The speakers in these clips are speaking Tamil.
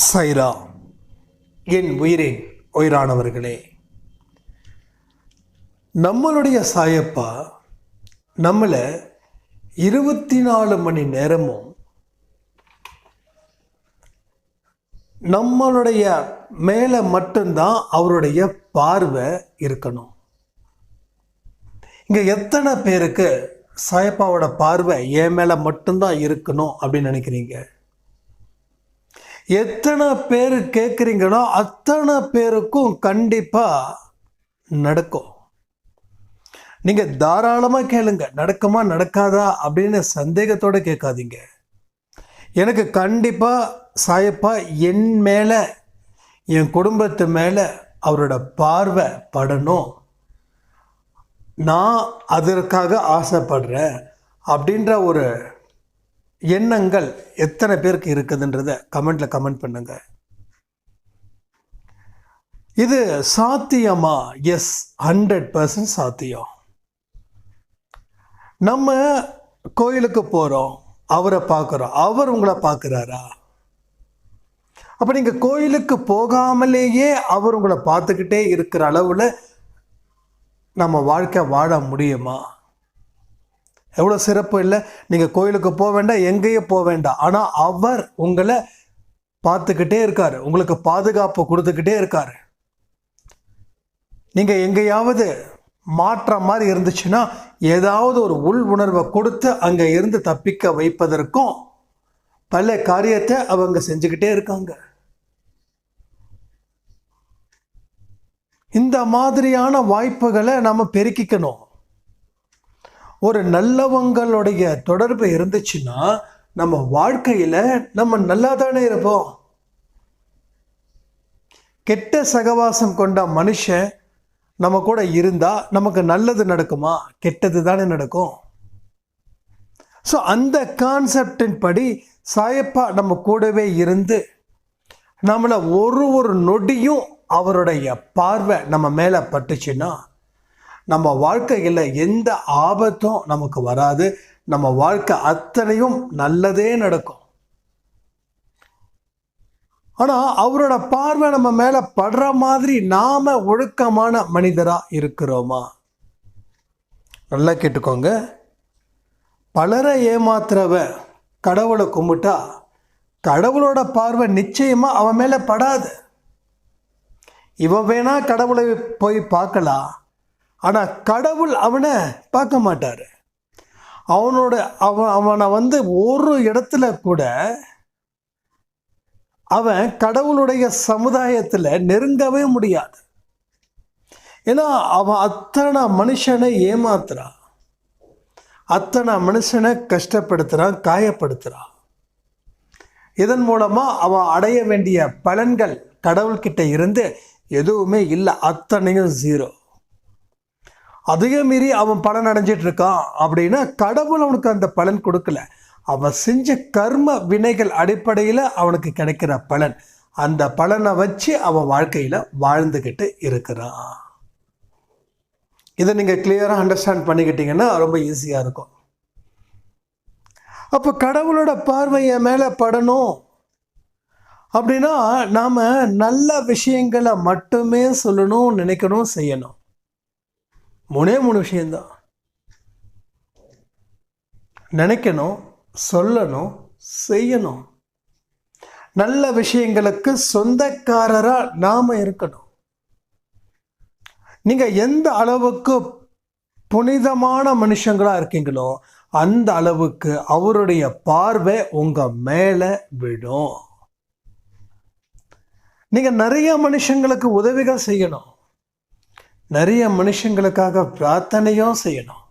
சைரா என் உயிரின் உயிரானவர்களே. நம்மளுடைய சாயப்பா நம்மளை இருபத்தி நாலு மணி நேரமும் நம்மளுடைய மேலே மட்டும்தான் அவருடைய பார்வை இருக்கணும். இங்கே எத்தனை பேருக்கு சாயப்பாவோட பார்வை என் மேலே மட்டும்தான் இருக்கணும் அப்படின்னு நினைக்கிறீங்க? எத்தனை பேர் கேட்குறீங்களோ அத்தனை பேருக்கும் கண்டிப்பாக நடக்கும். நீங்கள் தாராளமாக கேளுங்க நடக்குமா நடக்காதா அப்படின்னு சந்தேகத்தோடு கேட்காதீங்க. எனக்கு கண்டிப்பாக சாயப்பா என் மேலே என் குடும்பத்து மேலே அவரோட பார்வை படணும். நான் அதற்காக ஆசைப்படுறேன் அப்படின்ற ஒரு எண்ணங்கள் எத்தனை பேருக்கு இருக்குதுன்றத கமெண்டில் கமெண்ட் பண்ணுங்க. இது சாத்தியமா? எஸ் ஹண்ட்ரட் பர்சன்ட் சாத்தியம். நம்ம கோயிலுக்கு போகிறோம் அவரை பார்க்குறோம் அவர் உங்களை பார்க்குறாரா? அப்போ நீங்கள் கோயிலுக்கு போகாமலேயே அவர் உங்களை பார்த்துக்கிட்டே இருக்கிற அளவில் நம்ம வாழ்க்கை வாழ முடியுமா? எவ்வளோ சிறப்பு இல்லை? நீங்கள் கோயிலுக்கு போக வேண்டாம் எங்கேயும் போக வேண்டாம். ஆனால் அவர் உங்களை பார்த்துக்கிட்டே இருக்கார். உங்களுக்கு பாதுகாப்பு கொடுத்துக்கிட்டே இருக்கார். நீங்கள் எங்கேயாவது மாற்றம் மாதிரி இருந்துச்சுன்னா ஏதாவது ஒரு உள் உணர்வை கொடுத்து அங்கே இருந்து தப்பிக்க வைப்பதற்கும் பல காரியத்தை அவங்க செஞ்சுக்கிட்டே இருக்காங்க. இந்த மாதிரியான வாய்ப்புகளை நம்ம பெருக்கிக்கணும். ஒரு நல்லவங்களுடைய தொடர்பு இருந்துச்சுன்னா நம்ம வாழ்க்கையில் நம்ம நல்லா தானே இருப்போம். கெட்ட சகவாசம் கொண்ட மனுஷன் நம்ம கூட இருந்தால் நமக்கு நல்லது நடக்குமா? கெட்டது தானே நடக்கும். ஸோ அந்த கான்செப்டின் படி சாயப்பா நம்ம கூடவே இருந்து நம்மளை ஒரு ஒரு நொடியும் அவருடைய பார்வை நம்ம மேலே பட்டுச்சுன்னா நம்ம வாழ்க்கையில் எந்த ஆபத்தும் நமக்கு வராது. நம்ம வாழ்க்கை அத்தனையும் நல்லதே நடக்கும். ஆனால் அவரோட பார்வை நம்ம மேலே படுற மாதிரி நாம ஒழுக்கமான மனிதராக இருக்கிறோமா? நல்லா கேட்டுக்கோங்க. பலரை ஏமாத்துறவ கடவுளை கும்பிட்டா கடவுளோட பார்வை நிச்சயமாக அவன் மேலே படாது. இவன் வேணால் கடவுளை போய் பார்க்கலாம். ஆனால் கடவுள் அவனை பார்க்க மாட்டார். அவனோட அவன் அவனை வந்து ஒரு இடத்துல கூட அவன் கடவுளுடைய சமுதாயத்தில் நெருங்கவே முடியாது. ஏன்னா அவன் அத்தனை மனுஷனை ஏமாத்துறான். அத்தனை மனுஷனை கஷ்டப்படுத்துகிறான் காயப்படுத்துகிறான் இதன் மூலமாக அவன் அடைய வேண்டிய பலன்கள் கடவுள்கிட்ட இருந்து எதுவுமே இல்லை. அத்தனையும் ஜீரோ அதையும் மீறி அவன் பலன் அடைஞ்சிட்டு இருக்கான் அப்படின்னா கடவுள் அவனுக்கு அந்த பலன் கொடுக்கல. அவன் செஞ்ச கர்ம வினைகள் அடிப்படையில் அவனுக்கு கிடைக்கிற பலன். அந்த பலனை வச்சு அவன் வாழ்க்கையில் வாழ்ந்துக்கிட்டு இருக்கிறான். இதை நீங்கள் கிளியராக அண்டர்ஸ்டாண்ட் பண்ணிக்கிட்டீங்கன்னா ரொம்ப ஈஸியாக இருக்கும். அப்போ கடவுளோட பார்வை என் மேலே படணும் அப்படின்னா நாம் நல்ல விஷயங்களை மட்டுமே சொல்லணும் நினைக்கணும் செய்யணும். மூணே மூணு விஷயந்தான் நினைக்கணும் சொல்லணும் செய்யணும். நல்ல விஷயங்களுக்கு சொந்தக்காரராக நாம் இருக்கணும். நீங்கள் எந்த அளவுக்கு புனிதமான மனுஷங்களாக இருக்கீங்களோ அந்த அளவுக்கு அவருடைய பார்வை உங்கள் மேலே விடும். நீங்கள் நிறைய மனுஷங்களுக்கு உதவிகள் செய்யணும். நிறைய மனுஷங்களுக்காக பிரார்த்தனையும் செய்யணும்.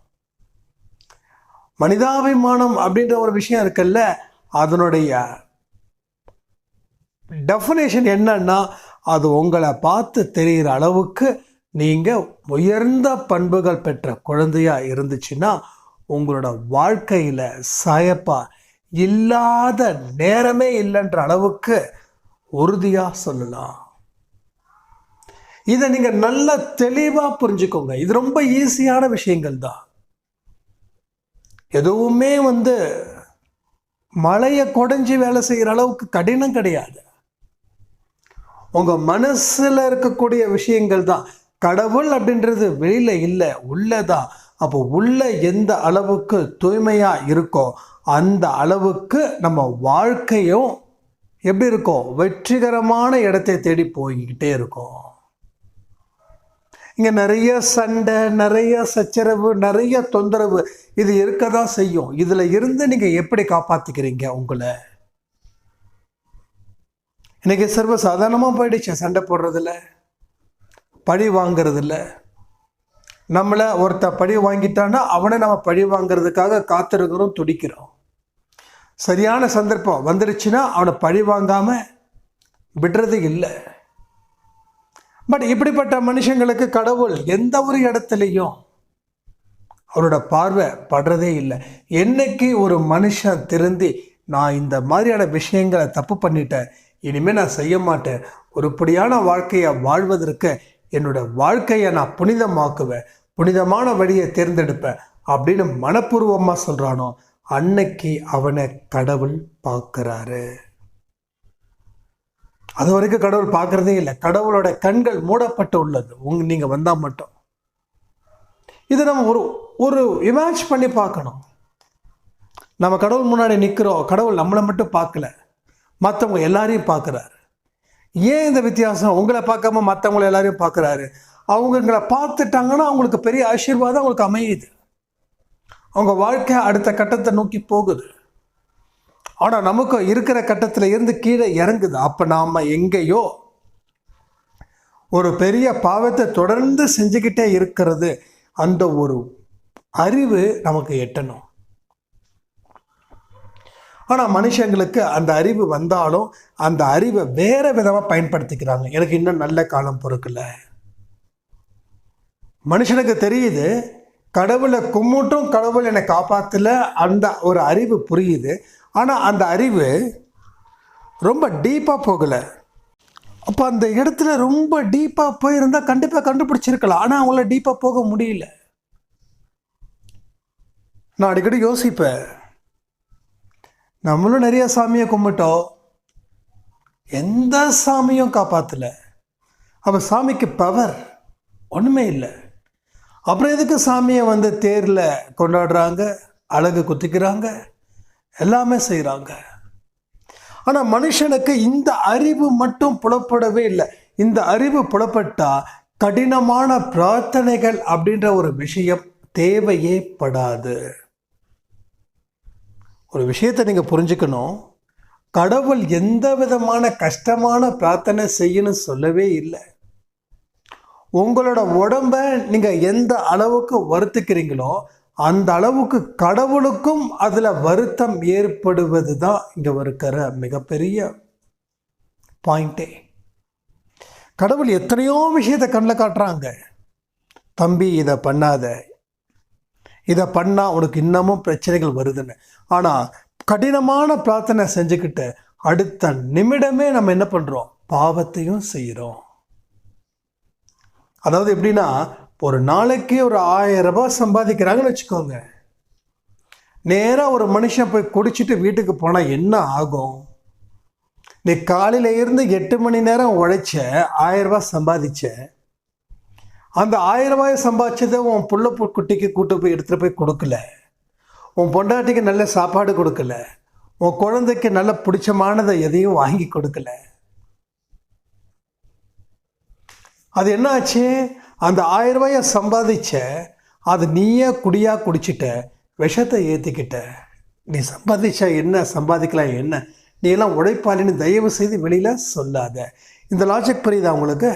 மனிதாபிமானம் அப்படின்ற ஒரு விஷயம் இருக்குல்ல அதனுடைய டெஃபினேஷன் என்னன்னா அது உங்களை பார்த்து தெரிகிற அளவுக்கு நீங்கள் உயர்ந்த பண்புகள் பெற்ற குழந்தையாக இருந்துச்சுன்னா உங்களோட வாழ்க்கையில் சாயப்பா இல்லாத நேரமே இல்லைன்ற அளவுக்கு உறுதியாக சொல்லலாம். இதை நீங்கள் நல்லா தெளிவாக புரிஞ்சுக்கோங்க. இது ரொம்ப ஈஸியான விஷயங்கள் தான். எதுவுமே வந்து மழையை குடைஞ்சி வேலை செய்கிற அளவுக்கு கடினம் கிடையாது. உங்கள் மனசில் இருக்கக்கூடிய விஷயங்கள் தான். கடவுள் அப்படின்றது வெளியில் இல்லை உள்ளே தான். அப்போ உள்ள எந்த அளவுக்கு தூய்மையாக இருக்கோ அந்த அளவுக்கு நம்ம வாழ்க்கையும் எப்படி இருக்கும் வெற்றிகரமான இடத்தை தேடி போய்கிட்டே இருக்கும். இங்கே நிறைய சண்டை நிறைய சச்சரவு நிறைய தொந்தரவு இது இருக்க தான் செய்யும். இதில் இருந்து நீங்கள் எப்படி காப்பாற்றிக்கிறீங்க உங்களை? இன்றைக்கி சர்வ சாதாரணமாக போயிடுச்சு சண்டை போடுறதில்ல பழி வாங்கிறதில்ல நம்மளை ஒருத்த பழி வாங்கிட்டான்னா அவனை நம்ம பழி வாங்குறதுக்காக காத்திருக்கிறோம் துடிக்கிறோம். சரியான சந்தர்ப்பம் வந்துருச்சுன்னா அவனை பழி வாங்காமல் விடுறது இல்லை. பட் இப்படிப்பட்ட மனுஷங்களுக்கு கடவுள் எந்த ஒரு இடத்துலையும் அவரோட பார்வை படுறதே இல்லை. என்னைக்கு ஒரு மனுஷன் திருந்தி நான் இந்த மாதிரியான விஷயங்களை தப்பு பண்ணிட்டேன் இனிமேல் நான் செய்ய மாட்டேன் உருப்படியான வாழ்க்கையை வாழ்வதற்கு என்னோட வாழ்க்கையை நான் புனிதமாக்குவேன் புனிதமான வழியை தேர்ந்தெடுப்பேன் அப்படின்னு மனப்பூர்வமாக சொல்கிறானோ அன்னைக்கு அவனை கடவுள் பார்க்குறாரு. அது வரைக்கும் கடவுள் பார்க்குறதே இல்லை. கடவுளோட கண்கள் மூடப்பட்டு உள்ளது. உங்க நீங்கள் வந்தால் மட்டும். இது நம்ம ஒரு ஒரு இமேஜ் பண்ணி பார்க்கணும். நம்ம கடவுள் முன்னாடி நிற்கிறோம் கடவுள் நம்மளை மட்டும் பார்க்கல. மற்றவங்க எல்லாரையும் பார்க்குறாரு. ஏன் இந்த வித்தியாசம்? உங்களை பார்க்காம மற்றவங்களை எல்லாரையும் பார்க்குறாரு. அவங்களை பார்த்துட்டாங்கன்னா அவங்களுக்கு பெரிய ஆசீர்வாதம் அவங்களுக்கு அமையுது. அவங்க வாழ்க்கை அடுத்த கட்டத்தை நோக்கி போகுது. ஆனால் நமக்கு இருக்கிற கட்டத்தில் இருந்து கீழே இறங்குது. அப்போ நாம் எங்கேயோ ஒரு பெரிய பாவத்தை தொடர்ந்து செஞ்சுக்கிட்டே இருக்கிறது. அந்த ஒரு அறிவு நமக்கு எட்டணும். ஆனால் மனுஷங்களுக்கு அந்த அறிவு வந்தாலும் அந்த அறிவை வேறு விதமாக பயன்படுத்திக்கிறாங்க. எனக்கு இன்னும் நல்ல காலம் பொறுக்கல. மனுஷனுக்கு தெரியுது கடவுளை கும்பிட்டும் கடவுள் என்னை காப்பாற்றல அந்த ஒரு அறிவு புரியுது. ஆனால் அந்த அறிவு ரொம்ப டீப்பாக போகலை. அப்போ அந்த இடத்துல ரொம்ப டீப்பாக போயிருந்தால் கண்டிப்பாக கண்டுபிடிச்சிருக்கலாம். ஆனால் அவங்கள டீப்பாக போக முடியல. நான் அடிக்கடி யோசிப்பேன். நம்மளும் நிறைய சாமியை கும்பிட்டோம். எந்த சாமியும் காப்பாற்றல அப்போ சாமிக்கு பவர் ஒன்றுமே இல்லை. அப்புறம் எதுக்கு சாமியை வந்து தேரில் கொண்டாடுறாங்க? அழகு குத்திக்கிறாங்க? எல்லாமே செய்கிறாங்க ஆனால் மனுஷனுக்கு இந்த அறிவு மட்டும் புலப்படவே இல்லை. இந்த அறிவு புலப்பட்டா கடினமான பிரார்த்தனைகள் அப்படின்ற ஒரு விஷயம் தேவையே படாது. ஒரு விஷயத்தை நீங்கள் புரிஞ்சுக்கணும். கடவுள் எந்த விதமான கஷ்டமான பிரார்த்தனை செய்யணும் சொல்லவே இல்லை. உங்களோட உடம்ப நீங்கள் எந்த அளவுக்கு வருத்துக்கிறீங்களோ அந்த அளவுக்கு கடவுளுக்கும் அதில் வருத்தம் ஏற்படுவது தான் இங்கே இருக்கிற மிகப்பெரிய பாயிண்டே கடவுள் எத்தனையோ விஷயத்தை கண்ணில் காட்டுறாங்க. தம்பி இதை பண்ணாத. இதை பண்ணால் உனக்கு இன்னமும் பிரச்சனைகள் வருதுன்னு. ஆனால் கடினமான பிரார்த்தனை செஞ்சுக்கிட்டு அடுத்த நிமிடமே நம்ம என்ன பண்ணுறோம் பாவத்தையும் செய்கிறோம் அதாவது எப்படின்னா ஒரு நாளைக்கு ஒரு ஆயிரம் ரூபாய் சம்பாதிக்கிறாங்கன்னு வச்சுக்கோங்க. நேராக ஒரு மனுஷன் போய் குடிச்சிட்டு வீட்டுக்கு போனால் என்ன ஆகும்? நீ காலையில் இருந்து எட்டு மணி நேரம் உழைச்ச ஆயிரம் சம்பாதிச்ச அந்த ஆயிரம் சம்பாதிச்சதை உன் புள்ள குட்டிக்கு கூட்டு போய் எடுத்துகிட்டு போய் கொடுக்கல. உன் பொண்டாட்டிக்கு நல்ல சாப்பாடு கொடுக்கல. உன் குழந்தைக்கு நல்ல பிடிச்சமானதை எதையும் வாங்கி கொடுக்கல. அது என்ன ஆச்சு? அந்த ஆயிரம் ரூபாயை சம்பாதிச்ச அது நீயே குடியா குடிச்சிட்ட விஷத்தை ஏற்றிக்கிட்ட நீ சம்பாதிச்சா என்ன சம்பாதிக்கலாம் என்ன? நீ எல்லாம் உழைப்பாளின்னு தயவு செய்து வெளியில் சொல்லாத. இந்த லாஜிக் புரியுதா உங்களுக்கு?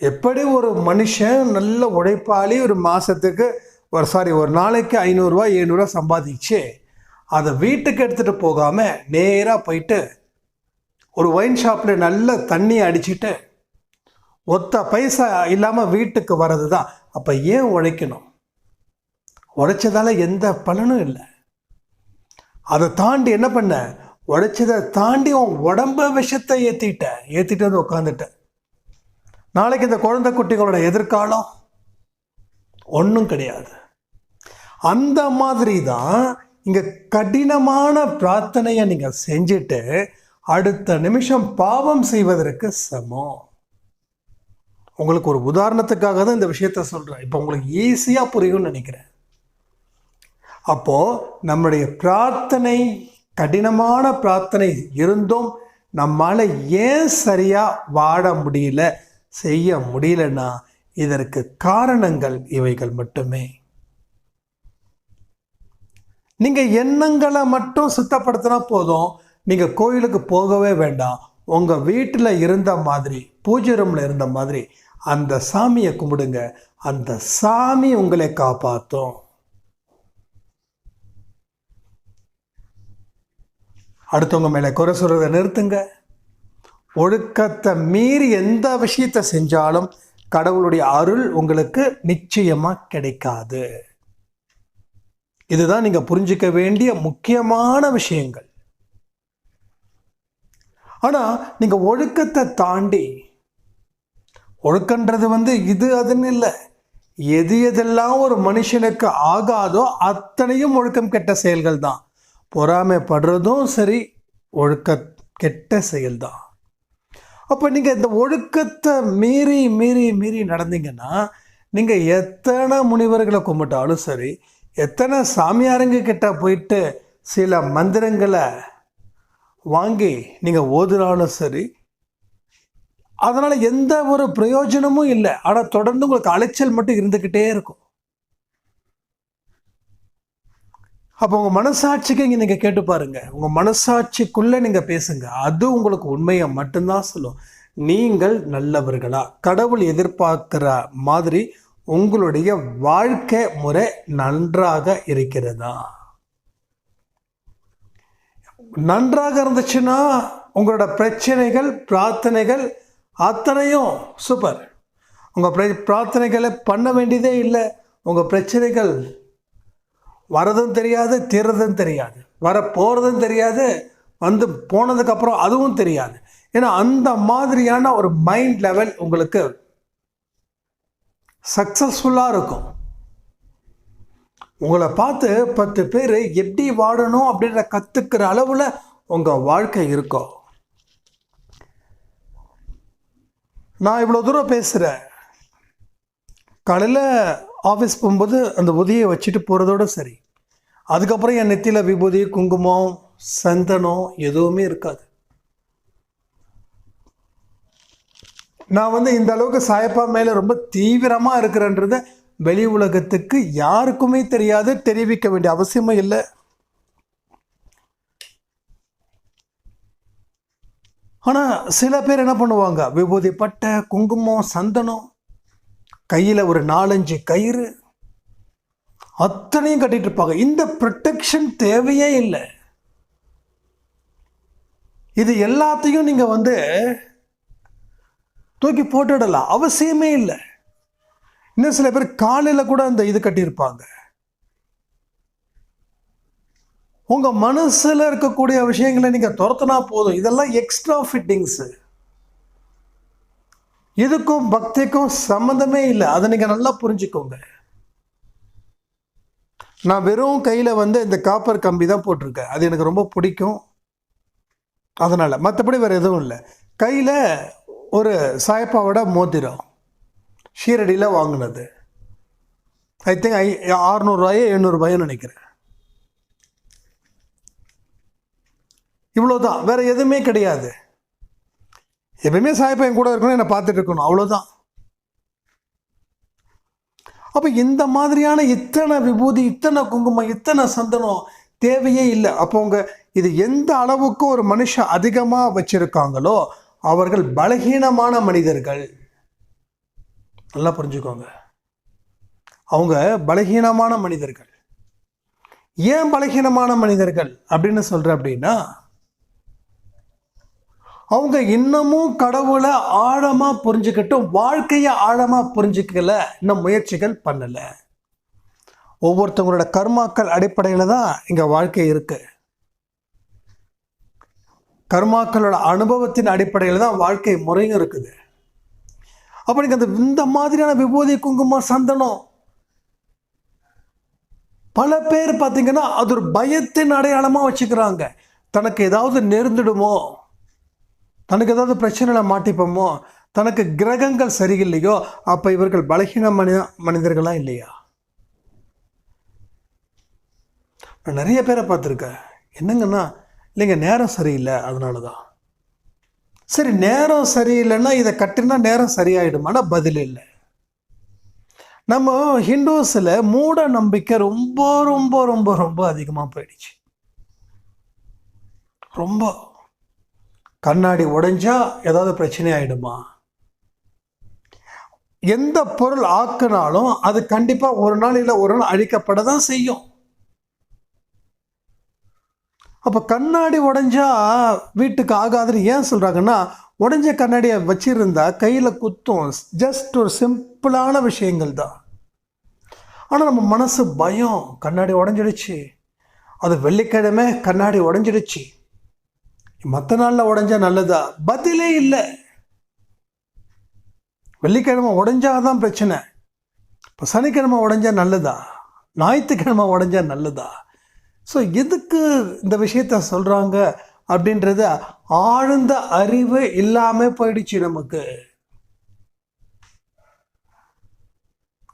எப்படி ஒரு மனுஷன் நல்ல உழைப்பாளி ஒரு மாதத்துக்கு ஒரு சாரி ஒரு நாளைக்கு ஐநூறுரூவா ஏழ்நூறுவா சம்பாதிச்சு அதை வீட்டுக்கு எடுத்துகிட்டு போகாமல் நேராக போயிட்டு ஒரு ஒயின் ஷாப்பில் நல்ல தண்ணி அடிச்சுட்டு ஒத்த பைசா இல்லாமல் வீட்டுக்கு வர்றது தான் அப்போ ஏன் உழைக்கணும்? உழைச்சதால எந்த பலனும் இல்லை. அதை தாண்டி என்ன பண்ண? உழைச்சதை தாண்டி உன் உடம்ப விஷத்தை ஏற்றிட்ட ஏற்றிட்டு வந்து உட்காந்துட்ட நாளைக்கு இந்த குழந்தை குட்டிகளோட எதிர்காலம் ஒன்றும் கிடையாது. அந்த மாதிரி தான் இங்கே கடினமான பிரார்த்தனையை நீங்கள் செஞ்சுட்டு அடுத்த நிமிஷம் பாவம் செய்வதற்கு சமம். உங்களுக்கு ஒரு உதாரணத்துக்காக தான் இந்த விஷயத்த சொல்கிறேன் இப்போ உங்களுக்கு ஈஸியாக புரியும்னு நினைக்கிறேன். அப்போது நம்முடைய பிரார்த்தனை கடினமான பிரார்த்தனை இருந்தும் நம்மால் ஏன் சரியாக வாட முடியல செய்ய முடியலன்னா இதற்கு காரணங்கள் இவைகள் மட்டுமே. நீங்கள் எண்ணங்களை மட்டும் சுத்தப்படுத்தினா போதும். நீங்கள் கோயிலுக்கு போகவே வேண்டாம். உங்கள் வீட்டில் இருந்த மாதிரி பூஜை ரூமில் இருந்த மாதிரி அந்த சாமியை கும்பிடுங்க. அந்த சாமி உங்களை காப்பாற்றும் அடுத்தவங்க மேலே குறை சொல்கிறத நிறுத்துங்க. ஒழுக்கத்தை மீறி எந்த விஷயத்தை செஞ்சாலும் கடவுளுடைய அருள் உங்களுக்கு நிச்சயமாக கிடைக்காது. இதுதான் நீங்கள் புரிஞ்சுக்க வேண்டிய முக்கியமான விஷயங்கள். ஆனால் நீங்கள் ஒழுக்கத்தை தாண்டி ஒழுக்கன்றது வந்து இது அதுன்னு இல்லை. எது எதெல்லாம் ஒரு மனுஷனுக்கு ஆகாதோ அத்தனையும் ஒழுக்கம் கெட்ட செயல்கள் தான் பொறாமைப்படுறதும் சரி ஒழுக்க கெட்ட செயல்தான். அப்போ நீங்கள் இந்த ஒழுக்கத்தை மீறி மீறி மீறி நடந்தீங்கன்னா நீங்கள் எத்தனை முனிவர்களை கும்பிட்டாலும் சரி எத்தனை சாமியாருங்க கிட்ட போயிட்டு சில மந்திரங்களை வாங்கி நீங்கள் ஓதுனாலும் சரி அதனால் எந்த ஒரு பிரயோஜனமும் இல்லை. ஆனால் தொடர்ந்து உங்களுக்கு அலைச்சல் மட்டும் இருந்துக்கிட்டே இருக்கும். அப்போ உங்கள் மனசாட்சிக்கு இங்கே நீங்கள் கேட்டு பாருங்கள் உங்கள் மனசாட்சிக்குள்ளே நீங்கள் பேசுங்க. அது உங்களுக்கு உண்மையை மட்டும்தான் சொல்லும். நீங்கள் நல்லவர்களா? கடவுள் எதிர்பார்க்கிற மாதிரி உங்களுடைய வாழ்க்கை முறை நன்றாக இருக்கிறதா? நன்றாக இருந்துச்சுன்னா உங்களோட பிரச்சனைகள் பிரார்த்தனைகள் அத்தனையும் சூப்பர் உங்கள் பிர பிரார்த்தனைகளை பண்ண வேண்டியதே இல்லை. உங்கள் பிரச்சனைகள் வரதும் தெரியாது தீர்றதும் தெரியாது. வர போகிறதும் தெரியாது வந்து போனதுக்கப்புறம் அதுவும் தெரியாது. ஏன்னா அந்த மாதிரியான ஒரு மைண்ட் லெவல் உங்களுக்கு சக்ஸஸ்ஃபுல்லாக இருக்கும். உங்களை பார்த்து பத்து பேர் எப்படி வாடணும் அப்படின்ற கற்றுக்கிற அளவில் உங்கள் வாழ்க்கை இருக்கும். நான் இவ்வளோ தூரம் பேசுகிறேன் காலையில் ஆஃபீஸ் போகும்போது அந்த உதியை வச்சுட்டு போகிறதோட சரி. அதுக்கப்புறம் என் நெத்தியில் விபூதி குங்குமம் சந்தனம் எதுவுமே இருக்காது. நான் வந்து இந்த அளவுக்கு சாயப்பா மேலே ரொம்ப தீவிரமாக இருக்கிறேன்றத வெளி உலகத்துக்கு யாருக்குமே தெரியாது தெரிவிக்க வேண்டிய அவசியமும் இல்லை. ஆனால் சில பேர் என்ன பண்ணுவாங்க? விபூதி பட்டை குங்குமம் சந்தனம் கையில் ஒரு நாலஞ்சு கயிறு அத்தனையும் கட்டிட்டு இருப்பாங்க. இந்த ப்ரொட்டெக்ஷன் தேவையே இல்லை. இது எல்லாத்தையும் நீங்கள் வந்து தூக்கி போட்டுடலாம். அவசியமே இல்லை. இன்னும் சில பேர் காலையில் கூட அந்த இது கட்டியிருப்பாங்க. உங்கள் மனசில் இருக்கக்கூடிய விஷயங்களை நீங்கள் துரத்துனா போதும். இதெல்லாம் எக்ஸ்ட்ரா ஃபிட்டிங்ஸு இதுக்கும் பக்திக்கும் சம்மந்தமே இல்லை. அதை நீங்கள் நல்லா புரிஞ்சுக்கோங்க. நான் வெறும் கையில் வந்து இந்த காப்பர் கம்பி தான் போட்டிருக்கேன். அது எனக்கு ரொம்ப பிடிக்கும். அதனால் மற்றபடி வேறு எதுவும் இல்லை. கையில் ஒரு சாயப்பாவோட மோதிரம். ஷீரடியில் வாங்கினது. ஐ திங்க் ஐ ஆறுநூறுவாயோ எழுநூறுபாயோ நினைக்கிறேன். இவ்வளோதான் வேறு எதுவுமே கிடையாது. எப்பயுமே சாய்ப்பா என் கூட இருக்கணும் என்னை பார்த்துட்டு இருக்கணும். அவ்வளோதான் அப்போ இந்த மாதிரியான இத்தனை விபூதி இத்தனை குங்குமம் இத்தனை சந்தனம் தேவையே இல்லை. அப்போ உங்க இது எந்த அளவுக்கு ஒரு மனுஷன் அதிகமாக வச்சுருக்காங்களோ அவர்கள் பலகீனமான மனிதர்கள். நல்லா புரிஞ்சுக்கோங்க. அவங்க பலகீனமான மனிதர்கள். ஏன் பலகீனமான மனிதர்கள் அப்படின்னு சொல்கிற அப்படின்னா அவங்க இன்னமும் கடவுளை ஆழமாக புரிஞ்சுக்கிட்டும் வாழ்க்கையை ஆழமாக புரிஞ்சுக்கல இன்னும் முயற்சிகள் பண்ணலை. ஒவ்வொருத்தவங்களோட கர்மாக்கள் அடிப்படையில் தான் இங்கே வாழ்க்கை இருக்குது கர்மாக்களோட அனுபவத்தின் அடிப்படையில் தான் வாழ்க்கை முறையும் இருக்குது. அப்போ நீங்கள் அந்த இந்த மாதிரியான விபூதி குங்குமம் சந்தனம் பல பேர் பார்த்தீங்கன்னா அது ஒரு பயத்தின் அடையாளமாக வச்சுக்கிறாங்க. தனக்கு ஏதாவது நேர்ந்துடுமோ? தனக்கு ஏதாவது பிரச்சனையில் மாட்டிப்போமோ தனக்கு கிரகங்கள் சரியில்லையோ அப்போ இவர்கள் பலகீன மனித மனிதர்களா இல்லையா? நான் நிறைய பேரை பார்த்துருக்கேன். என்னங்கன்னா இல்லைங்க நேரம் சரியில்லை அதனால தான் சரி நேரம் சரியில்லைன்னா இதை கட்டினா நேரம் சரியாயிடுமானா பதில் இல்லை. நம்ம ஹிந்துஸில் மூட நம்பிக்கை ரொம்ப ரொம்ப ரொம்ப ரொம்ப அதிகமாக போயிடுச்சு. ரொம்ப. கண்ணாடி உடைஞ்சா ஏதாவது பிரச்சனை ஆகிடுமா எந்த பொருள் ஆக்குனாலும் அது கண்டிப்பாக ஒரு நாள் இல்லை ஒரு நாள் அழிக்கப்பட தான் செய்யும். அப்போ கண்ணாடி உடைஞ்சா வீட்டுக்கு ஆகாதுன்னு ஏன் சொல்கிறாங்கன்னா உடஞ்ச கண்ணாடியை வச்சிருந்தா கையில் குத்தும் ஜஸ்ட் ஒரு சிம்பிளான விஷயங்கள் தான். ஆனால் நம்ம மனசு பயம் கண்ணாடி உடஞ்சிடுச்சு. அது வெள்ளிக்கிழமை கண்ணாடி உடஞ்சிடுச்சு. மற்ற நாளில் உடஞ்சா நல்லதா? பதிலே இல்லை. வெள்ளிக்கிழமை உடஞ்சாதான் பிரச்சனை. இப்போ சனிக்கிழமை உடஞ்சா நல்லதா? ஞாயிற்றுக்கிழமை உடஞ்சா நல்லதா? ஸோ எதுக்கு இந்த விஷயத்த சொல்கிறாங்க அப்படின்றத ஆழ்ந்த அறிவு இல்லாமல் போயிடுச்சு நமக்கு.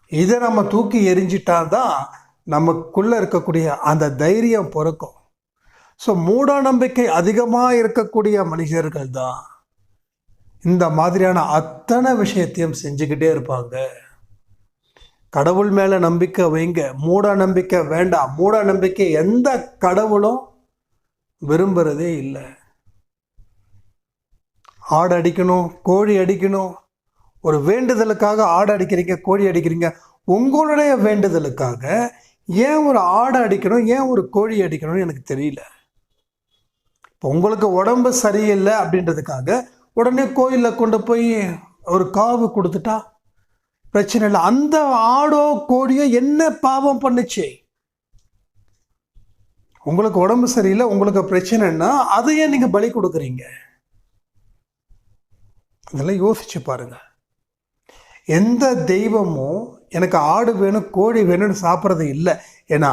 இதை நம்ம தூக்கி எரிஞ்சிட்டா தான் நமக்குள்ளே இருக்கக்கூடிய அந்த தைரியம் பிறக்கும். ஸோ மூடநம்பிக்கை அதிகமாக இருக்கக்கூடிய மனிதர்கள் தான் இந்த மாதிரியான அத்தனை விஷயத்தையும் செஞ்சுக்கிட்டே இருப்பாங்க. கடவுள் மேலே நம்பிக்கை வைங்க. மூட நம்பிக்கை வேண்டாம். மூட நம்பிக்கை எந்த கடவுளும் விரும்புகிறதே இல்லை. ஆடு அடிக்கணும் கோழி அடிக்கணும். ஒரு வேண்டுதலுக்காக ஆடு அடிக்கிறீங்க கோழி அடிக்கிறீங்க. உங்களுடைய வேண்டுதலுக்காக ஏன் ஒரு ஆடு அடிக்கணும் ஏன் ஒரு கோழி அடிக்கணும்னு எனக்கு தெரியல. இப்போ உங்களுக்கு உடம்பு சரியில்லை அப்படின்றதுக்காக உடனே கோயிலில் கொண்டு போய் ஒரு காவு கொடுத்துட்டா பிரச்சனை இல்லை. அந்த ஆடோ கோழியோ என்ன பாவம் பண்ணுச்சு? உங்களுக்கு உடம்பு சரியில்லை உங்களுக்கு பிரச்சனைன்னா அதையே நீங்கள் பலி கொடுக்குறீங்க? இதெல்லாம் யோசிச்சு பாருங்க. எந்த தெய்வமும் எனக்கு ஆடு வேணும் கோழி வேணும்னு சாப்பிட்றது இல்லை. ஏன்னா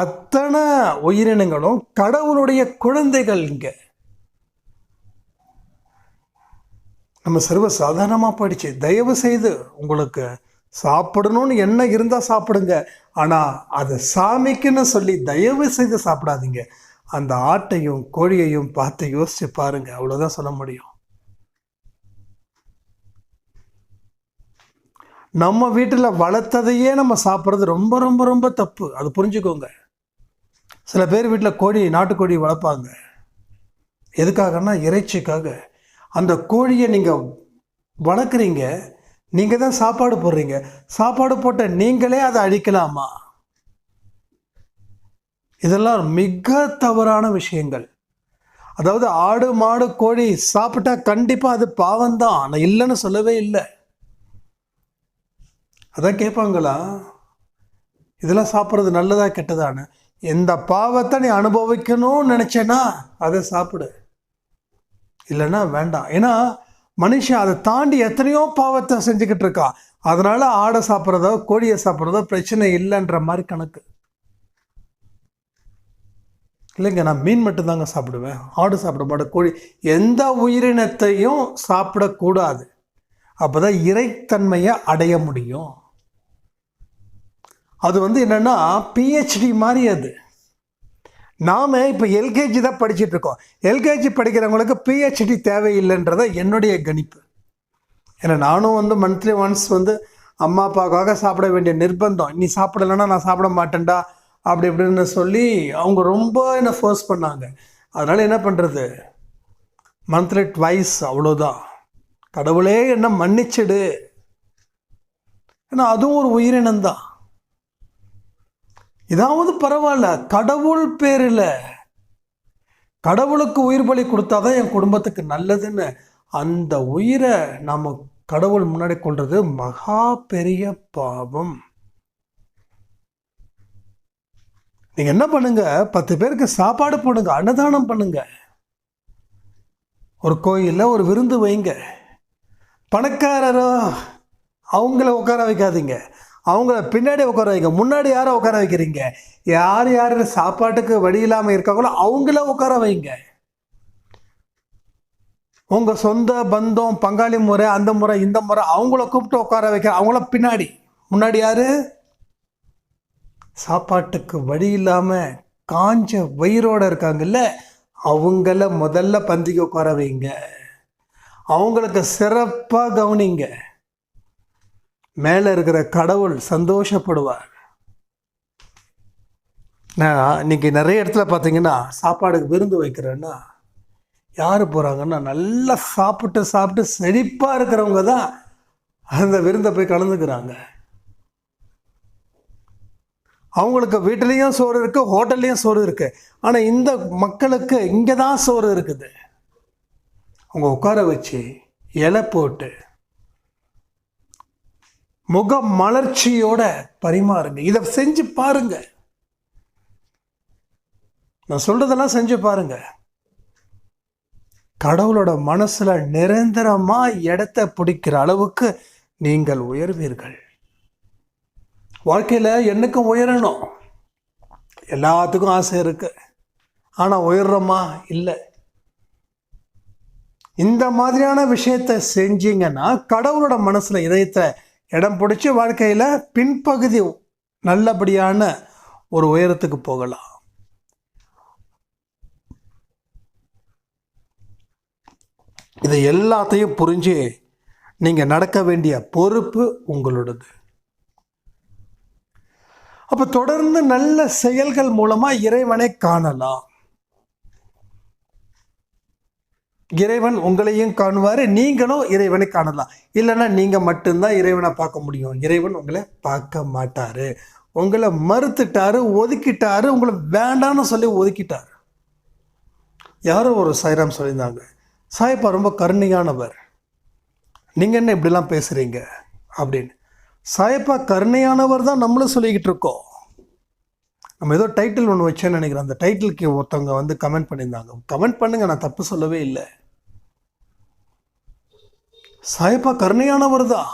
அத்தனை உயிரினங்களும் கடவுளுடைய குழந்தைகள் இங்கே. நம்ம சர்வ சாதாரணமாக போயிடுச்சு. தயவு செய்து உங்களுக்கு சாப்பிடணும்னு என்ன இருந்தால் சாப்பிடுங்க. ஆனால் அதை சாமிக்குன்னு சொல்லி தயவு செய்து சாப்பிடாதீங்க. அந்த ஆட்டையும் கோழியையும் பார்த்து யோசிச்சு பாருங்க. அவ்வளோதான் சொல்ல முடியும். நம்ம வீட்டில் வளர்த்ததையே நம்ம சாப்பிட்றது ரொம்ப ரொம்ப ரொம்ப தப்பு. அது புரிஞ்சுக்கோங்க. சில பேர் வீட்டில் கோழி நாட்டுக்கோழி வளர்ப்பாங்க. எதுக்காகன்னா இறைச்சிக்காக. அந்த கோழியை நீங்கள் வளர்க்குறீங்க நீங்கள் தான் சாப்பாடு போடுறீங்க. சாப்பாடு போட்ட நீங்களே அதை அழிக்கலாமா? இதெல்லாம் மிக தவறான விஷயங்கள். அதாவது ஆடு மாடு கோழி சாப்பிட்டா கண்டிப்பாக அது பாவம்தான். நான் இல்லைன்னு சொல்லவே இல்லை. அதான் கேட்பாங்களா? இதெல்லாம் சாப்பிட்றது நல்லதா கெட்டதான்னு. எந்த பாவத்தை நீ அனுபவிக்கணும்னு நினச்சேன்னா அதை சாப்பிடு. இல்லைன்னா வேண்டாம். ஏன்னா மனுஷன் அதை தாண்டி எத்தனையோ பாவத்தை செஞ்சுக்கிட்டு இருக்கான். அதனால் ஆடை சாப்பிட்றதோ கோழியை சாப்பிட்றதோ பிரச்சனை இல்லைன்ற மாதிரி கணக்கு. இல்லைங்க நான் மீன் மட்டும்தாங்க சாப்பிடுவேன். ஆடு சாப்பிட மாட்டேன். கோழி எந்த உயிரினத்தையும் சாப்பிடக்கூடாது. அப்போ தான் இறைத்தன்மையை அடைய முடியும். அது வந்து என்னென்னா பிஹெச்டி மாதிரி அது. நாம் இப்போ எல்கேஜி தான் படிச்சுட்டு இருக்கோம். எல்கேஜி படிக்கிறவங்களுக்கு பிஹெச்டி தேவையில்லைன்றத என்னுடைய கணிப்பு. ஏன்னா நானும் வந்து மந்த்லி ஒன்ஸ் வந்து அம்மா அப்பாவுக்காக சாப்பிட வேண்டிய நிர்பந்தம். நீ சாப்பிடலைன்னா நான் சாப்பிட மாட்டேன்டா அப்படி இப்படின்னு சொல்லி அவங்க ரொம்ப என்னை ஃபோர்ஸ் பண்ணாங்க. அதனால் என்ன பண்ணுறது மந்த்லி ட்வைஸ் அவ்வளோதான் கடவுளே என்ன மன்னிச்சிடு. ஏன்னா அதுவும் ஒரு உயிரினம் தான் இதாவது பரவாயில்ல கடவுள் பேரில். கடவுளுக்கு உயிர் பலி கொடுத்தாதான் என் குடும்பத்துக்கு நல்லதுன்னு. அந்த உயிரை நாம் கடவுள் முன்னாடி கொள்வது மகா பெரிய பாவம். நீங்கள் என்ன பண்ணுங்க பத்து பேருக்கு சாப்பாடு போடுங்க அன்னதானம் பண்ணுங்க. ஒரு கோயிலில் ஒரு விருந்து வைங்க. பணக்காரரோ அவங்கள உட்கார வைக்காதீங்க. அவங்கள பின்னாடி உட்கார வைங்க. முன்னாடி யாரை உட்கார வைக்கிறீங்க? யார் யார் சாப்பாட்டுக்கு வழி இல்லாமல் இருக்காங்களோ அவங்கள உட்கார வைங்க. உங்கள் சொந்த பந்தம் பங்காளி முறை அந்த முறை இந்த முறை அவங்கள கூப்பிட்டு உட்கார வைக்கிற அவங்கள பின்னாடி. முன்னாடி யார்? சாப்பாட்டுக்கு வழி இல்லாமல் காஞ்ச வயிறோடு இருக்காங்கல்ல அவங்கள முதல்ல பந்திக்கு உட்கார வைங்க. அவங்களுக்கு சிறப்பாக கவனிங்க. மேலே இருக்கிற கடவுள் சந்தோஷப்படுவார். நான் இன்னைக்கு நிறைய இடத்துல பார்த்தீங்கன்னா சாப்பாடுக்கு விருந்து வைக்கிறேன்னா யார் போகிறாங்கன்னா நல்லா சாப்பிட்டு சாப்பிட்டு செழிப்பாக இருக்கிறவங்க தான் அந்த விருந்தை போய் கலந்துக்கிறாங்க. அவங்களுக்கு வீட்டிலையும் சோறு இருக்குது ஹோட்டல்லையும் சோறு இருக்குது ஆனால் இந்த மக்களுக்கு இங்கே தான் சோறு இருக்குது. அவங்க உட்கார வச்சு இலை போட்டு முக மலர்ச்சியோட பரிமாறுங்க. இதை செஞ்சு பாருங்க. நான் சொல்றதெல்லாம் செஞ்சு பாருங்க. கடவுளோட மனசுல நிரந்தரமா இடத்த பிடிக்கிற அளவுக்கு நீங்கள் உயர்வீர்கள். வாழ்க்கையில என்னைக்கும் உயரணும். எல்லாத்துக்கும் ஆசை இருக்கு. ஆனா உயர்றோமா? இல்லை. இந்த மாதிரியான விஷயத்தை செஞ்சீங்கன்னா கடவுளோட மனசுல இதயத்தை இடம் பிடிச்சி வாழ்க்கையில் பின்பகுதி நல்லபடியான ஒரு உயரத்துக்கு போகலாம். இதை எல்லாத்தையும் புரிஞ்சு நீங்கள் நடக்க வேண்டிய பொறுப்பு உங்களோடது அப்போ தொடர்ந்து நல்ல செயல்கள் மூலமாக இறைவனை காணலாம். இறைவன் உங்களையும் காணுவார். நீங்களும் இறைவனை காணலாம். இல்லைன்னா நீங்கள் மட்டும்தான் இறைவனை பார்க்க முடியும். இறைவன் உங்களை பார்க்க மாட்டார். உங்களை மறுத்துட்டாரு ஒதுக்கிட்டாரு உங்களை வேண்டான்னு சொல்லி ஒதுக்கிட்டார். யாரோ ஒரு சாய்ராம் சொல்லியிருந்தாங்க சாயப்பா ரொம்ப கருணையானவர். நீங்கள் என்ன இப்படிலாம் பேசுகிறீங்க அப்படின்னு. சாயப்பா கருணையானவர் தான் நம்மளும் சொல்லிக்கிட்டு இருக்கோம். நம்ம ஏதோ டைட்டில் ஒன்று வச்சேன்னு நினைக்கிறேன். அந்த டைட்டிலுக்கு ஒருத்தவங்க வந்து கமெண்ட் பண்ணியிருந்தாங்க. கமெண்ட் பண்ணுங்க நான் தப்பு சொல்லவே இல்லை. சாயப்பா கருணையானவர் தான்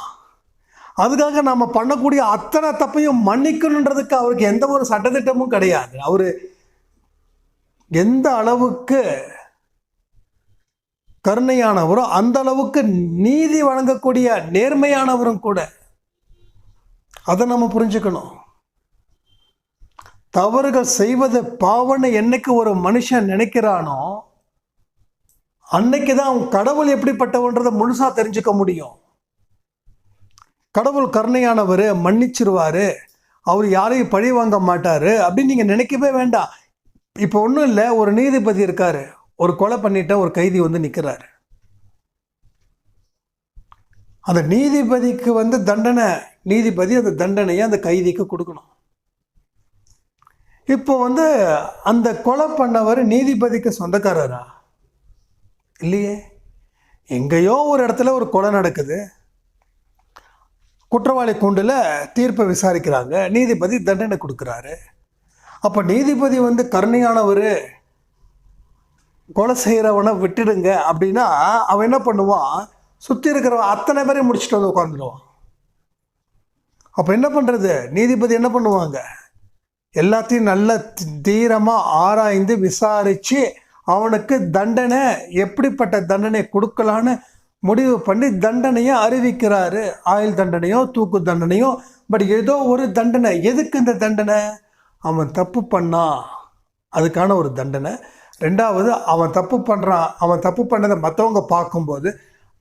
அதுக்காக நம்ம பண்ணக்கூடிய அத்தனை தப்பையும் மன்னிக்கணுன்றதுக்கு அவருக்கு எந்த ஒரு சட்டத்திட்டமும் கிடையாது. அவர் எந்த அளவுக்கு கருணையானவரோ அந்த அளவுக்கு நீதி வழங்கக்கூடிய நேர்மையானவரும் கூட. அதை நம்ம புரிஞ்சுக்கணும். தவறுகள் செய்வது பாவனை என்னைக்கு ஒரு மனுஷன் நினைக்கிறானோ அன்னைக்கு தான் அவன் கடவுள் எப்படிப்பட்டவன்றதை முழுசா தெரிஞ்சுக்க முடியும். கடவுள் கருணையானவர் மன்னிச்சிருவார் அவர் யாரையும் பழி வாங்க மாட்டார் அப்படின்னு நீங்கள் நினைக்கவே வேண்டாம். இப்போ ஒன்றும் இல்லை ஒரு நீதிபதி இருக்கார் ஒரு கொலை பண்ணிட்ட ஒரு கைதி வந்து நிற்கிறாரு அந்த நீதிபதிக்கு வந்து தண்டனை நீதிபதி அந்த தண்டனையை அந்த கைதிக்கு கொடுக்கணும். இப்போ வந்து அந்த கொலை பண்ணவர் நீதிபதிக்கு சொந்தக்காரரா? இல்லையே. எங்கேயோ ஒரு இடத்துல ஒரு கொலை நடக்குது. குற்றவாளி கூண்டில் தீர்ப்பை விசாரிக்கிறாங்க. நீதிபதி தண்டனை கொடுக்குறாரு. அப்போ நீதிபதி வந்து கருணையானவர் கொலை செய்கிறவனை விட்டுடுங்க அப்படின்னா அவன் என்ன பண்ணுவான்? சுற்றி இருக்கிறவன் அத்தனை பேரையும் முடிச்சுட்டு வந்து உட்காந்துடுவான் அப்போ என்ன பண்ணுறது நீதிபதி என்ன பண்ணுவாங்க? எல்லாத்தையும் நல்ல தீரமாக ஆராய்ந்து விசாரித்து அவனுக்கு தண்டனை எப்படிப்பட்ட தண்டனை கொடுக்கலான்னு முடிவு பண்ணி தண்டனையை அறிவிக்கிறாரு. ஆயுள் தண்டனையோ தூக்கு தண்டனையோ பட் ஏதோ ஒரு தண்டனை. எதுக்கு இந்த தண்டனை? அவன் தப்பு பண்ணான் அதுக்கான ஒரு தண்டனை. ரெண்டாவது அவன் தப்பு பண்ணுறான் அவன் தப்பு பண்ணதை மற்றவங்க பார்க்கும்போது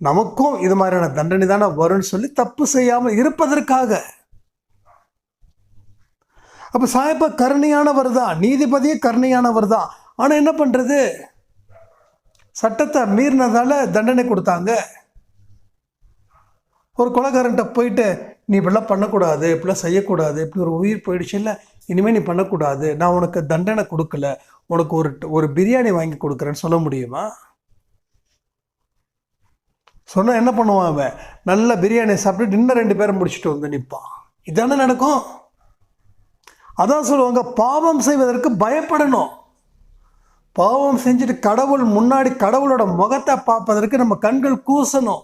நமக்கும் இது மாதிரியான தண்டனை தானே வரும்னு சொல்லி தப்பு செய்யாமல் இருப்பதற்காக. அப்போ சாயப்பா கருணையானவர் தான் நீதிபதியே கருணையானவர் தான். ஆனால் என்ன பண்ணுறது சட்டத்தை மீறினதால தண்டனை கொடுத்தாங்க. ஒரு கொலகாரன்ட்ட போயிட்டு நீ இப்படிலாம் பண்ணக்கூடாது இப்படிலாம் செய்யக்கூடாது இப்படி ஒரு உயிர் போயிடுச்சு இல்லை இனிமேல் நீ பண்ணக்கூடாது நான் உனக்கு தண்டனை கொடுக்கல உனக்கு ஒரு ஒரு பிரியாணி வாங்கி கொடுக்குறேன்னு சொல்ல முடியுமா? சொன்னால் என்ன பண்ணுவான் அவன்? நல்ல பிரியாணி சாப்பிட்டு இன்னும் ரெண்டு பேரை முடிச்சுட்டு வந்து நிற்பான் இதானே நடக்கும்? அதான் சொல்லுவாங்க பாவம் செய்வதற்கு பயப்படணும். பாவம் செஞ்சுட்டு கடவுள் முன்னாடி கடவுளோட முகத்தை பார்ப்பதற்கு நம்ம கண்கள் கூசணும்.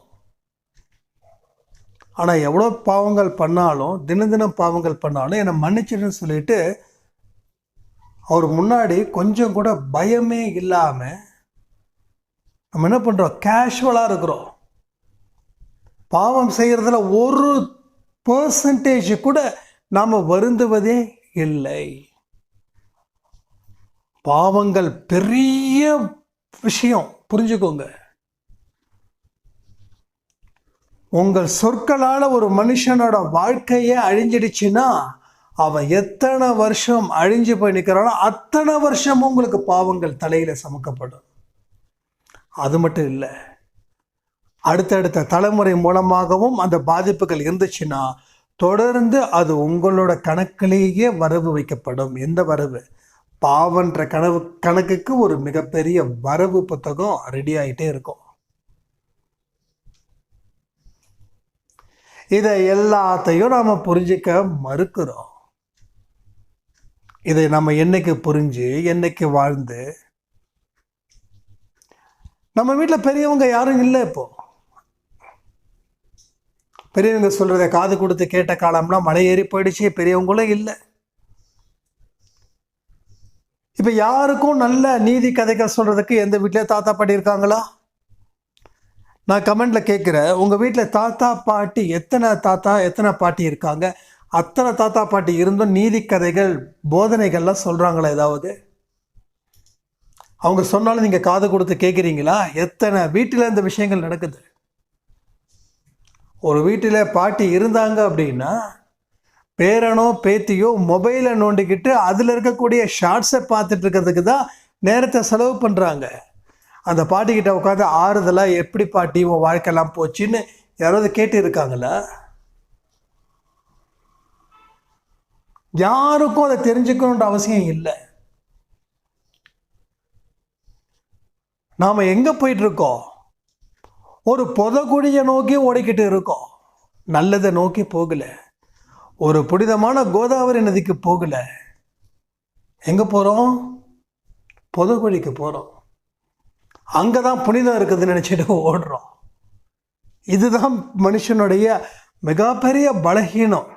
ஆனால் எவ்வளோ பாவங்கள் பண்ணாலும் தினம் தினம் பாவங்கள் பண்ணாலும் என்னை மன்னிச்சிடுன்னு சொல்லிட்டு அவர் முன்னாடி கொஞ்சம் கூட பயமே இல்லாமல் நம்ம என்ன பண்ணுறோம் கேஷுவலாக இருக்கிறோம். பாவம் செய்கிறதுல ஒரு பர்சன்டேஜ் கூட நாம் வருந்துவதே இல்லை. பாவங்கள் பெரிய விஷயம். புரிஞ்சுக்கோங்க. உங்கள் சொற்களால் ஒரு மனுஷனோட வாழ்க்கையே அழிஞ்சிடுச்சுன்னா அவன் எத்தனை வருஷம் அழிஞ்சு போய் நிற்கிறானோ அத்தனை வருஷமும் உங்களுக்கு பாவங்கள் தலையில் சமக்கப்படும். அது மட்டும் இல்லை. அடுத்தடுத்த தலைமுறை மூலமாகவும் அந்த பாதிப்புகள் இருந்துச்சுன்னா தொடர்ந்து அது உங்களோட கணக்கிலேயே வரவு வைக்கப்படும். எந்த வரவு? பாவன்ற கனவு கணக்குக்கு ஒரு மிகப்பெரிய வரவு புத்தகம் ரெடி ஆகிட்டே இருக்கும். இதை எல்லாத்தையும் நாம் புரிஞ்சிக்க மறுக்கிறோம். இதை நம்ம என்னைக்கு புரிஞ்சு என்னைக்கு வாழ்ந்து நம்ம வீட்டில் பெரியவங்க யாரும் இல்லை இப்போ. பெரியவங்க சொல்கிறத காது கொடுத்து கேட்ட காலம்லாம் மலை ஏறி போயிடுச்சு பெரியவங்களும் இல்லை. இப்போ யாருக்கும் நல்ல நீதி கதைகள் சொல்கிறதுக்கு எந்த வீட்டில் தாத்தா பாட்டி இருக்காங்களா? நான் கமெண்டில் கேட்குறேன் உங்கள் வீட்டில் தாத்தா பாட்டி எத்தனை தாத்தா எத்தனை பாட்டி இருக்காங்க? அத்தனை தாத்தா பாட்டி இருந்தும் நீதி கதைகள் போதனைகள்லாம் சொல்கிறாங்களா ஏதாவது? அவங்க சொன்னாலும் நீங்கள் காது கொடுத்து கேட்குறீங்களா? எத்தனை வீட்டில் இந்த விஷயங்கள் நடக்குது? ஒரு வீட்டில் பாட்டி இருந்தாங்க அப்படின்னா பேரனோ பேத்தியோ மொபைலை நோண்டிக்கிட்டு அதில் இருக்கக்கூடிய ஷார்ட்ஸை பார்த்துட்டு இருக்கிறதுக்கு தான் நேரத்தை செலவு பண்ணுறாங்க அந்த பாட்டிக்கிட்ட உட்காந்து ஆறுதலாக எப்படி பாட்டி உன் வாழ்க்கையெல்லாம் போச்சுன்னு யாராவது கேட்டு இருக்காங்களா யாருக்கும் அதை தெரிஞ்சுக்கணுன்ற அவசியம் இல்லை. நாம் எங்கே போயிட்டுருக்கோம் ஒரு புதக்குடியை நோக்கி ஓடிக்கிட்டு இருக்கோம். நல்லதை நோக்கி போகலை. ஒரு புனிதமான கோதாவரி நதிக்கு போகலை. எங்கே போகிறோம் புதக்குழிக்கு போகிறோம் அங்கே தான் புனிதம் இருக்குதுன்னு நினச்சிட்டு ஓடுறோம். இதுதான் மனுஷனுடைய மிகப்பெரிய பலகீனம்.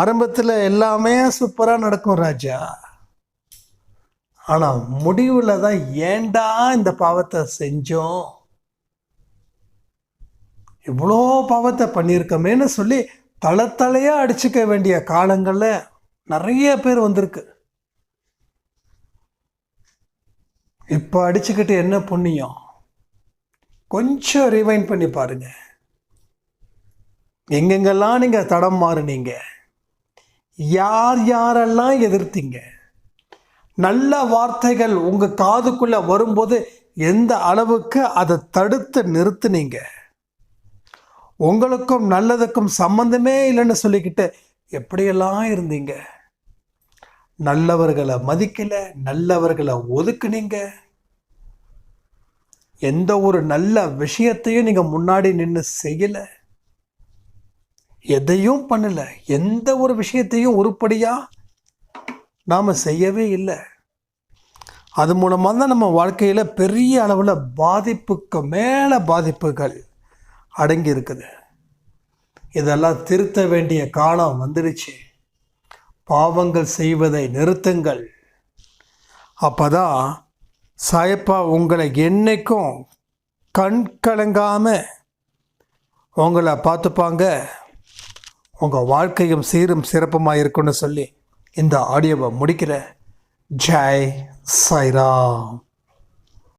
ஆரம்பத்தில் எல்லாமே சூப்பராக நடக்கும் ராஜா. ஆனால் முடிவில் தான் ஏண்டா இந்த பாவத்தை செஞ்சோம்? இவ்வளோ பாவத்தை பண்ணியிருக்கமேன்னு சொல்லி தளத்தலையாக அடிச்சுக்க வேண்டிய காலங்களில் நிறைய பேர் வந்திருக்கு. இப்போ அடிச்சுக்கிட்டு என்ன புண்ணியம்? கொஞ்சம் ரிவைண்ட் பண்ணி பாருங்க. எங்கெங்கெல்லாம் நீங்கள் தடம் மாறுனீங்க? யார் யாரெல்லாம் எதிர்த்தீங்க? நல்ல வார்த்தைகள் உங்கள் காதுக்குள்ளே வரும்போது எந்த அளவுக்கு அதை தடுத்து நிறுத்துனீங்க? உங்களுக்கும் நல்லதுக்கும் சம்மந்தமே இல்லைன்னு சொல்லிக்கிட்டு எப்படியெல்லாம் இருந்தீங்க? நல்லவர்களை மதிக்கலை நல்லவர்களை ஒதுக்குனீங்க? எந்த ஒரு நல்ல விஷயத்தையும் நீங்கள் முன்னாடி நின்று செய்யலை? எதையும் பண்ணலை. எந்த ஒரு விஷயத்தையும் உருப்படியாக நாம் செய்யவே இல்லை. அது மூலமாக தான் நம்ம வாழ்க்கையில் பெரிய அளவில் பாதிப்புக்கு மேலே பாதிப்புகள் அடங்கி இருக்குது. இதெல்லாம் திருத்த வேண்டிய காலம் வந்துடுச்சு. பாவங்கள் செய்வதை நிறுத்துங்கள். அப்போ தான் சாயப்பா உங்களை என்றைக்கும் கண் கலங்காமல் உங்களை பார்த்துப்பாங்க. உங்கள் வாழ்க்கையும் சீரும் சிறப்புமாக இருக்குன்னு சொல்லி இந்த ஆடியோவை முடிக்கிற ஜெய் சாய்ராம்.